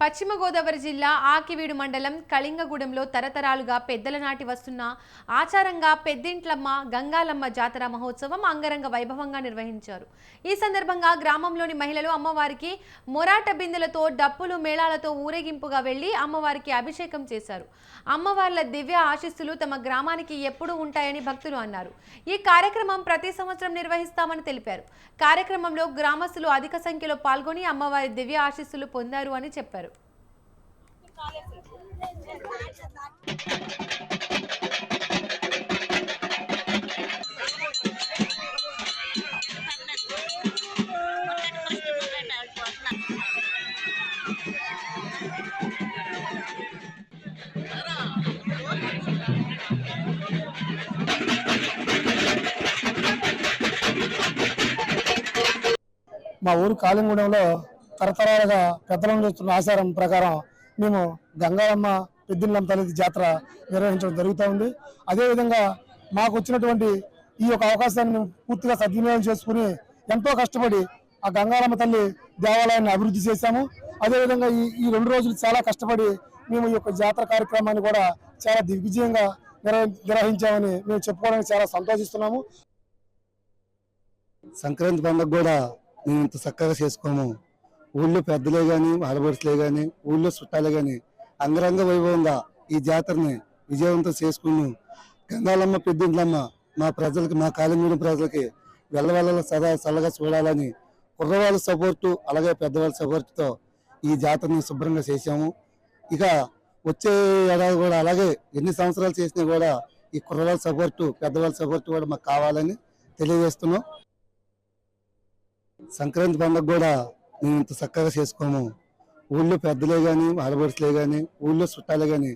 పశ్చిమ గోదావరి జిల్లా ఆకివీడు మండలం కళింగగూడెంలో తరతరాలుగా పెద్దల నాటి వస్తున్న ఆచారంగా పెద్దింట్లమ్మ గంగాలమ్మ జాతర మహోత్సవం అంగరంగ వైభవంగా నిర్వహించారు. ఈ సందర్భంగా గ్రామంలోని మహిళలు అమ్మవారికి మొరాట బిందెలతో డప్పులు మేళాలతో ఊరేగింపుగా వెళ్ళి అమ్మవారికి అభిషేకం చేశారు. అమ్మవార్ల దివ్య ఆశీస్సులు తమ గ్రామానికి ఎప్పుడూ ఉంటాయని భక్తులు అన్నారు. ఈ కార్యక్రమం ప్రతి సంవత్సరం నిర్వహిస్తామని తెలిపారు. కార్యక్రమంలో గ్రామస్తులు అధిక సంఖ్యలో పాల్గొని అమ్మవారి దివ్య ఆశీస్సులు పొందారు అని చెప్పారు. మా ఊరు కాలింగూడెంలో తరతరాలుగా పెద్దలను చూస్తున్న ఆచారం ప్రకారం మేము గంగారమ్మ పెద్దిళ్ళమ్మ తల్లి జాతర నిర్వహించడం జరుగుతూ ఉంది. అదేవిధంగా మాకు వచ్చినటువంటి ఈ యొక్క అవకాశాన్ని మేము పూర్తిగా సద్వినియోగం చేసుకుని ఎంతో కష్టపడి ఆ గంగారమ్మ తల్లి దేవాలయాన్ని అభివృద్ధి చేశాము. అదేవిధంగా ఈ ఈ రెండు రోజులు చాలా కష్టపడి మేము ఈ యొక్క జాతర కార్యక్రమాన్ని కూడా చాలా దిగ్విజయంగా నిర్వహించామని మేము చెప్పుకోవడానికి చాలా సంతోషిస్తున్నాము. సంక్రాంతి పండుగ కూడా మేము ఇంత చక్కగా చేసుకోము. ఊళ్ళో పెద్దలే కానీ ఆడబడుచులే కానీ ఊళ్ళో చుట్టాలే కానీ అంగరంగ వైభవంగా ఈ జాతరని విజయవంతం చేసుకుని గంగాలమ్మ పెద్దింట్లమ్మ మా ప్రజలకి మా కాలిమీడి ప్రజలకి వెళ్ళవల్ల సదా చల్లగా చూడాలని కుర్రవాళ్ళ సపోర్టు అలాగే పెద్దవాళ్ళ సపోర్టుతో ఈ జాతరని శుభ్రంగా చేశాము. ఇక వచ్చే ఏడాది కూడా అలాగే ఎన్ని సంవత్సరాలు చేసినా కూడా ఈ కుర్రవాళ్ళ సపోర్టు పెద్దవాళ్ళ సపోర్టు కూడా మాకు కావాలని తెలియజేస్తున్నాం. సంక్రాంతి పండుగ కూడా మేము ఇంత చక్కగా చేసుకోము. ఊళ్ళో పెద్దలే కానీ ఆడబడుచులే కానీ ఊళ్ళో చుట్టాలే కానీ